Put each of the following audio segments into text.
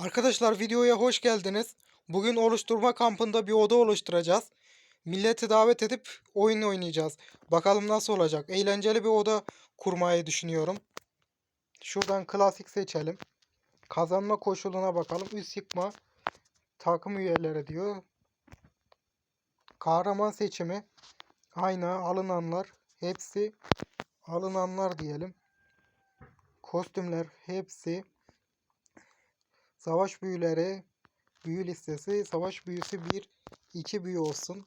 Arkadaşlar videoya hoş geldiniz. Bugün oluşturma kampında bir oda oluşturacağız. Milleti davet edip oyun oynayacağız. Bakalım nasıl olacak. Eğlenceli bir oda kurmayı düşünüyorum. Şuradan klasik seçelim. Kazanma koşuluna bakalım. Üst yıkma. Takım üyeleri diyor. Kahraman seçimi. Aynı alınanlar. Hepsi alınanlar diyelim. Kostümler hepsi. Savaş büyüleri, büyü listesi, savaş büyüsü 1, 2 büyü olsun.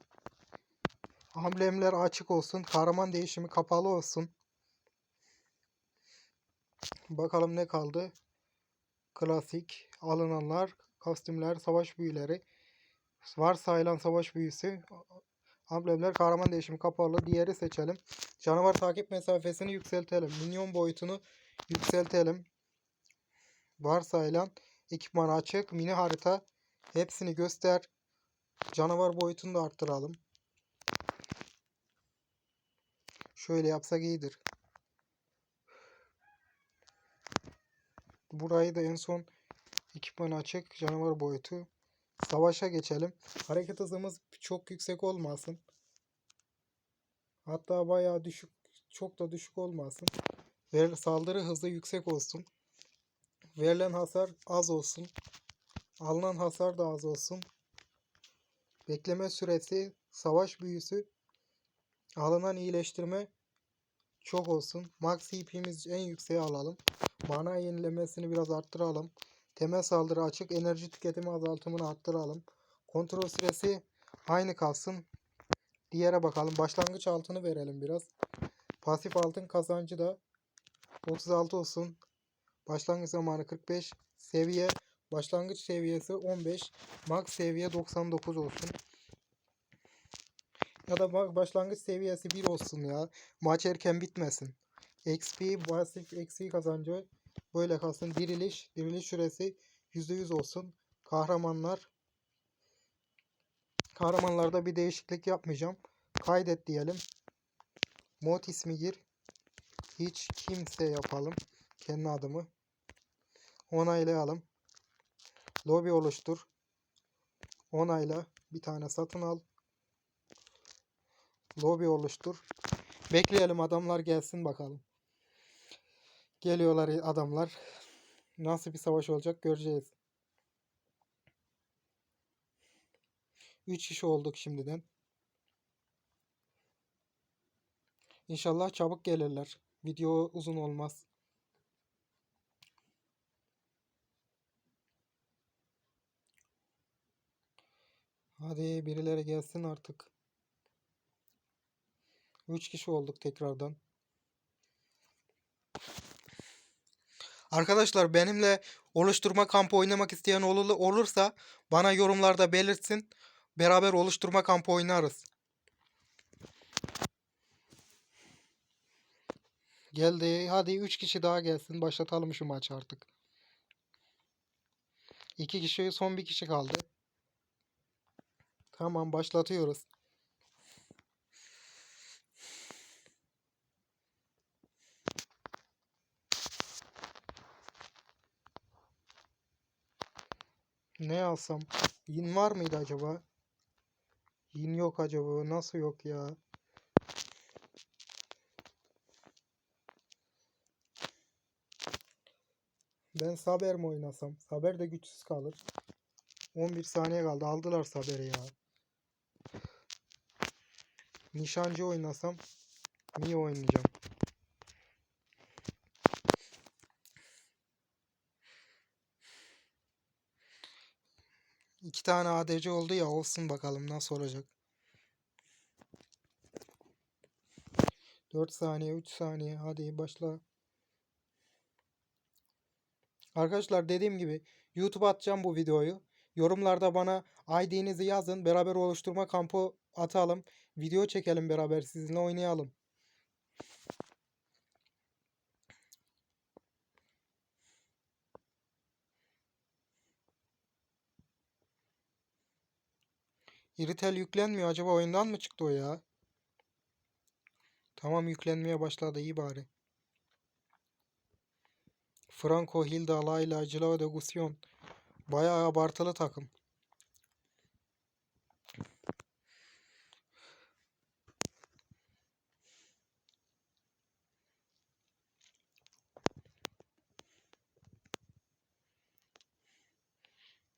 Amblemler açık olsun. Kahraman değişimi kapalı olsun. Bakalım ne kaldı? Klasik, alınanlar, kostümler, savaş büyüleri. Varsayılan savaş büyüsü. Amblemler, kahraman değişimi kapalı. Diğeri seçelim. Canavar takip mesafesini yükseltelim. Minyon boyutunu yükseltelim. Varsayılan ekipman açık. Mini harita. Hepsini göster. Canavar boyutunu da arttıralım. Şöyle yapsak iyidir. Burayı da en son ekipman açık. Canavar boyutu. Savaşa geçelim. Hareket hızımız çok yüksek olmasın. Hatta bayağı düşük. Çok da düşük olmasın. Ver, saldırı hızı yüksek olsun. Verilen hasar az olsun. Alınan hasar da az olsun. Bekleme süresi, savaş büyüsü, alınan iyileştirme çok olsun. Max CP'miz en yükseğe alalım. Mana yenilemesini biraz arttıralım. Temel saldırı açık, enerji tüketimi azaltımını arttıralım. Kontrol süresi aynı kalsın. Diğere bakalım. Başlangıç altını verelim biraz. Pasif altın kazancı da 36 olsun. Başlangıç zamanı 45. Seviye başlangıç seviyesi 15. Max seviye 99 olsun. Ya da ba- başlangıç seviyesi 1 olsun ya. Maç erken bitmesin. XP pasif XP kazancı böyle kalsın. Diriliş, diriliş süresi %100 olsun. Kahramanlar Kahramanlarda bir değişiklik yapmayacağım. Kaydet diyelim. Mod ismi gir. Hiç kimse yapalım. Kendi adımı. Onaylayalım. Lobi oluştur. Onayla. Bir tane satın al. Lobi oluştur. Bekleyelim adamlar gelsin bakalım. Geliyorlar adamlar. Nasıl bir savaş olacak göreceğiz. 3 kişi olduk şimdiden. İnşallah çabuk gelirler. Video uzun olmaz. Hadi birileri gelsin artık. 3 kişi olduk tekrardan. Arkadaşlar benimle oluşturma kampı oynamak isteyen ol- olursa bana yorumlarda belirtsin. Beraber oluşturma kampı oynarız. Geldi. Hadi 3 kişi daha gelsin. Başlatalım şu maçı artık. 2 kişi son bir kişi kaldı. Tamam başlatıyoruz. Ne alsam? Yin var mıydı acaba? Yin yok acaba. Nasıl yok ya? Ben Saber mi oynasam? Saber de güçsüz kalır. 11 saniye kaldı. Aldılar Saber'i ya. Nişancı oynasam niye oynayacağım? İki tane ADC oldu ya olsun bakalım nasıl olacak. 4 saniye 3 saniye hadi başla. Arkadaşlar dediğim gibi YouTube'a atacağım bu videoyu. Yorumlarda bana ID'nizi yazın. Beraber oluşturma kampı atalım. Video çekelim beraber sizinle oynayalım. Iritel yüklenmiyor. Acaba oyundan mı çıktı o ya? Tamam yüklenmeye başladı iyi bari. Franco, Hilda, Layla, Cilao de Gusyon. Bayağı abartılı takım.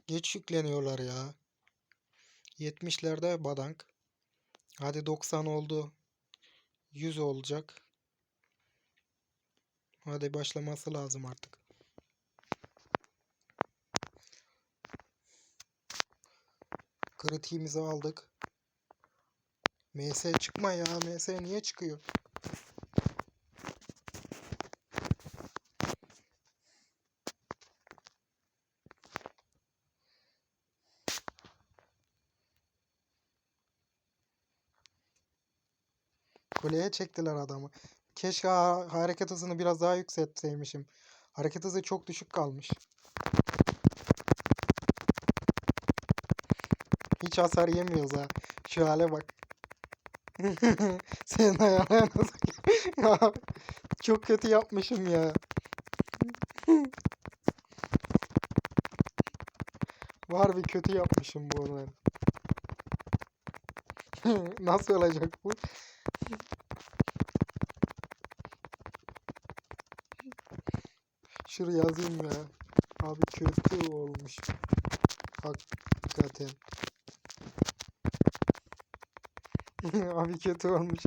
Geç yükleniyorlar ya. 70'lerde badank. Hadi 90 oldu. 100 olacak. Hadi başlaması lazım artık. Kritiğimizi aldık. MS çıkma ya. MS niye çıkıyor? Kuleye çektiler adamı. Keşke ha- hareket hızını biraz daha yükseltseymişim. Hareket hızı çok düşük kalmış. Hiç hasar yemiyoruz ha. Şu hale bak. Senin ayağına nasıl... Çok kötü yapmışım ya. Var bir kötü yapmışım bu arada. Nasıl olacak bu? Şuraya yazayım ya. Abi kötü olmuş. Hakikaten. Abi kötü olmuş.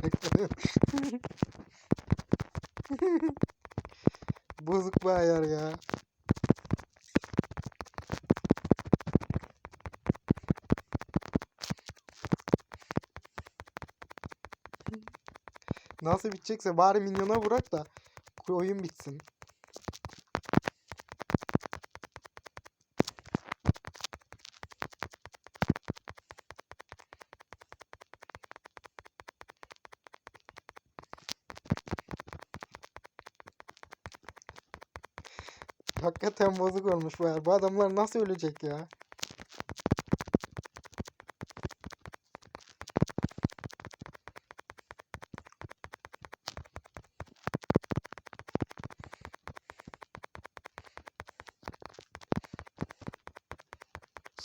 Bozuk bir ayar ya. Nasıl bitecekse bari minyona bırak da oyun bitsin. Hakikaten bozuk olmuş bu ayar. Bu adamlar nasıl ölecek ya?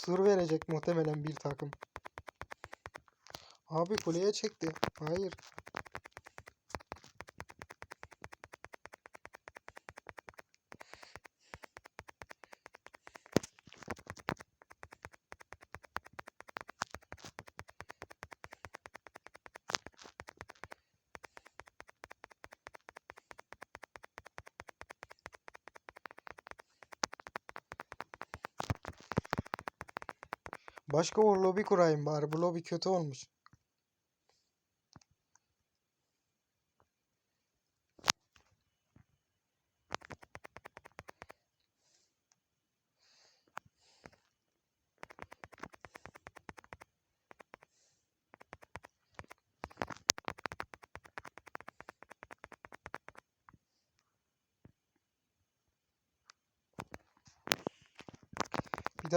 Sur verecek muhtemelen bir takım. Abi kuleye çekti. Hayır. Başka o lobi kurayım bari. Bu lobi kötü olmuş.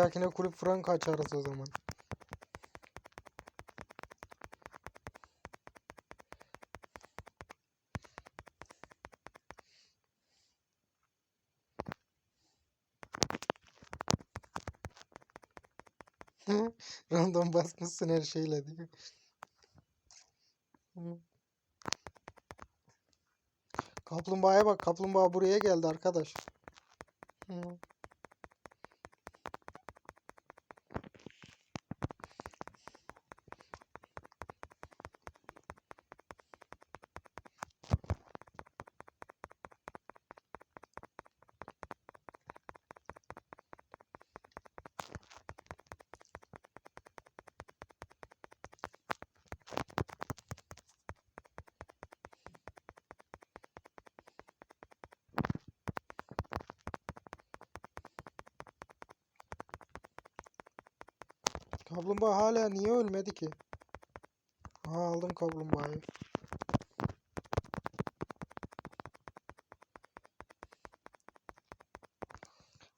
Dahakine kulüp frank açarız o zaman. Random basmışsın her şeyle diyor. Kaplumbağaya bak. Kaplumbağa buraya geldi arkadaş. Hı. Kaplumbağa hala niye ölmedi ki? Aha aldım kaplumbağayı.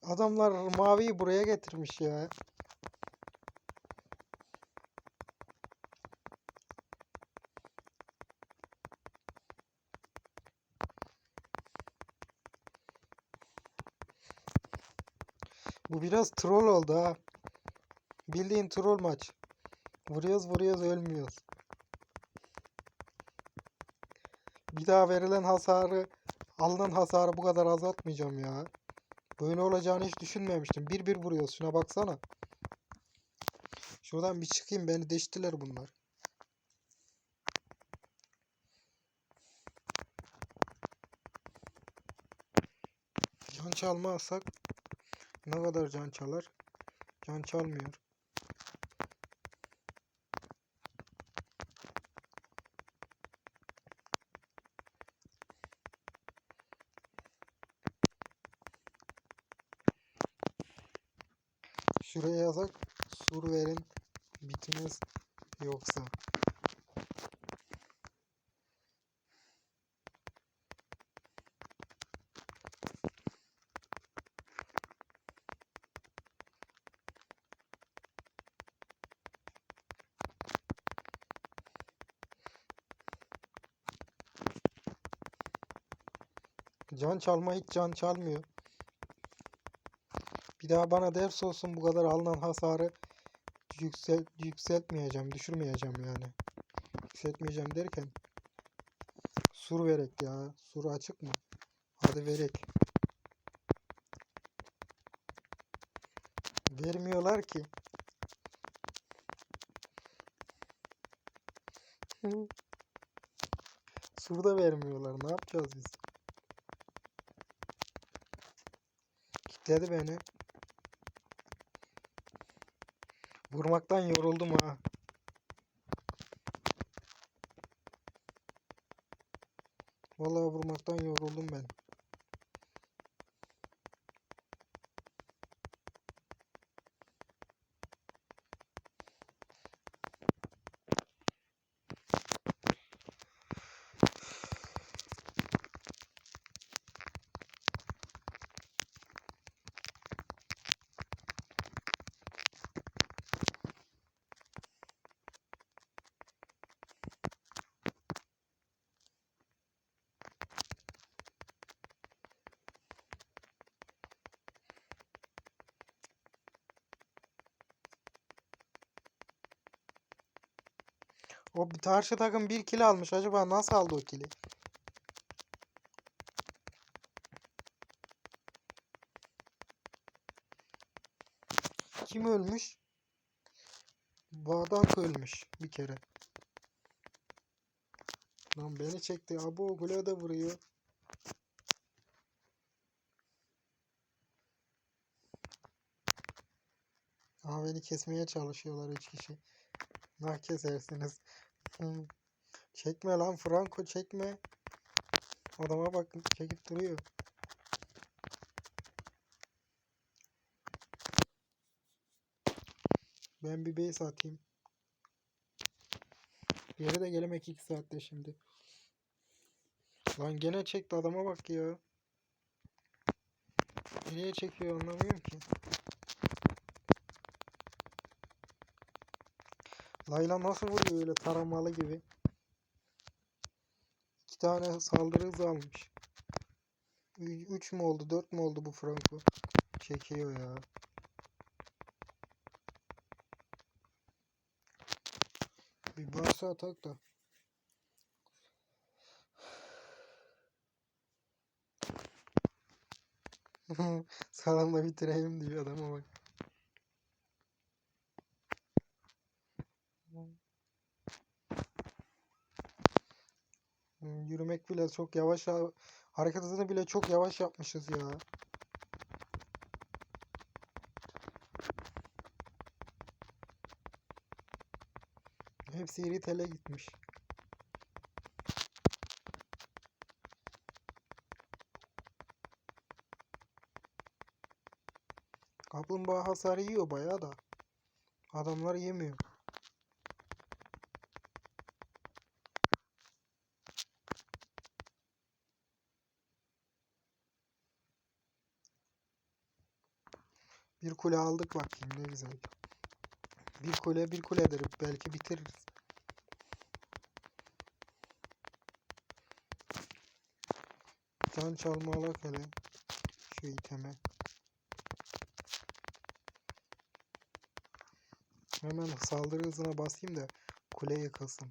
Adamlar maviyi buraya getirmiş ya. Bu biraz troll oldu ha. Bildiğin troll maç. Vuruyoruz vuruyoruz ölmüyoruz. Bir daha verilen hasarı, alınan hasarı bu kadar azaltmayacağım ya. Böyle olacağını hiç düşünmemiştim. Bir bir vuruyoruz. Şuna baksana. Şuradan bir çıkayım. Beni deştiler bunlar. Can çalmazsak ne kadar can çalar? Can çalmıyor. Şuraya yazak sur verin bitmez yoksa. Can çalma hiç can çalmıyor. Daha bana ders olsun bu kadar alınan hasarı yüksel yükseltmeyeceğim, düşürmeyeceğim yani. Yükseltmeyeceğim derken sur verek ya. Sur açık mı? Hadi verek. Vermiyorlar ki. Sur da vermiyorlar. Ne yapacağız biz? Kitledi beni. Vurmaktan yoruldum ha. Vallahi vurmaktan yoruldum ben. O karşı takım bir kill almış. Acaba nasıl aldı o kill'i? Kim ölmüş? Bağdak ölmüş bir kere. Lan beni çekti. Abo Gule de vuruyor. Aa beni kesmeye çalışıyorlar üç kişi. Nah kesersiniz. Çekme lan Franco çekme. Adama bak çekip duruyor. Ben bir base atayım. Geri de gelemek 2 saatte şimdi. Lan gene çekti adama bak ya. Nereye çekiyor anlamıyorum ki. Layla nasıl vuruyor öyle taramalı gibi. İki tane saldırı hızı almış. Üç mü oldu dört mü oldu bu Franco? Çekiyor ya. Bir varsa atak da. Sağlamla bitireyim diyor adama bak. Hmm, Yürümek bile çok yavaş ha- hareket hızını bile çok yavaş yapmışız ya. Hepsi iri tele gitmiş. Kaplumbağa hasar yiyor bayağı da. Adamlar yemiyor. Kule aldık bakayım ne güzel. Bir kule bir kuledir belki bitiririz. Can çalma alak hele şu iteme. Hemen saldırı hızına basayım da kule yıkılsın.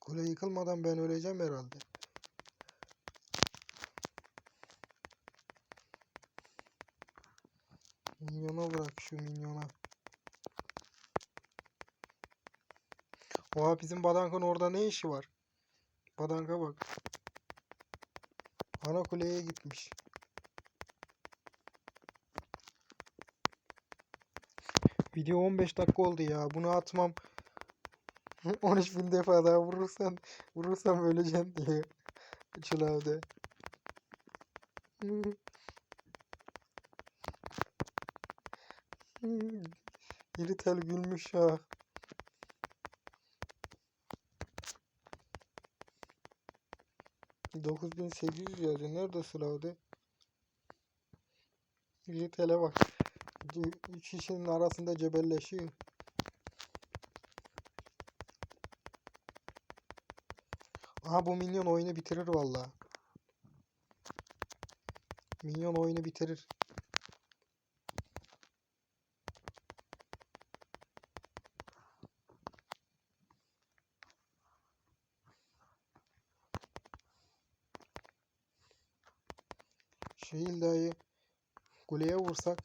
Kule yıkılmadan ben öleceğim herhalde. Minyona bırak şu minyona. Oha bizim Badank'ın orada ne işi var? Badank'a bak. Ana kuleye gitmiş. Video 15 dakika oldu ya. Bunu atmam 13 bin defa daha vurursan vurursam öleceğim diye. Çılağda. İri tel gülmüş ha. Dokuz bin sekiz yüz yazıyor. Nerede Sıla'da? İri tele bak. Üç kişinin arasında cebelleşiyor. Aha bu minyon oyunu bitirir valla. Minyon oyunu bitirir. Dahi kuleye vursak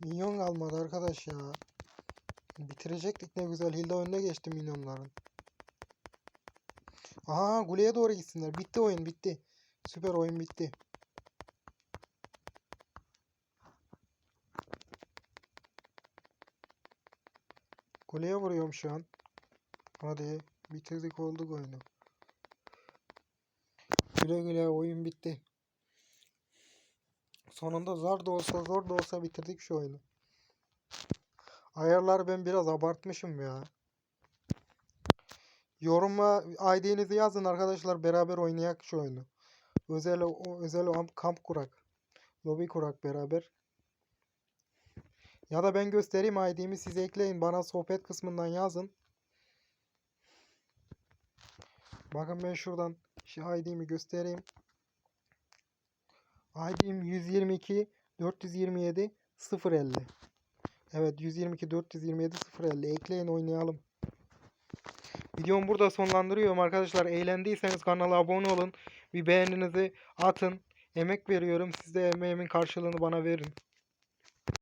Minyon kalmadı arkadaş ya. Bitirecektik ne güzel. Hilda önüne geçti minyonların. Aha kuleye doğru gitsinler. Bitti oyun bitti. Süper oyun bitti. Kuleye vuruyorum şu an. Hadi bitirdik olduk oyunu. Güle güle oyun bitti. Sonunda zar da olsa zor da olsa bitirdik şu oyunu. Ayarları ben biraz abartmışım ya. Yoruma ID'nizi yazın arkadaşlar beraber oynayak şu oyunu. Özel özel kamp kurak. Lobi kurak beraber. Ya da ben göstereyim ID'mi siz ekleyin bana sohbet kısmından yazın. Bakın ben şuradan şu ID'mi göstereyim. ID'm 122 427 050. Evet 122 427 050 ekleyin oynayalım. Videomu burada sonlandırıyorum arkadaşlar. Eğlendiyseniz kanala abone olun. Bir beğeninizi atın. Emek veriyorum. Siz de emeğimin karşılığını bana verin.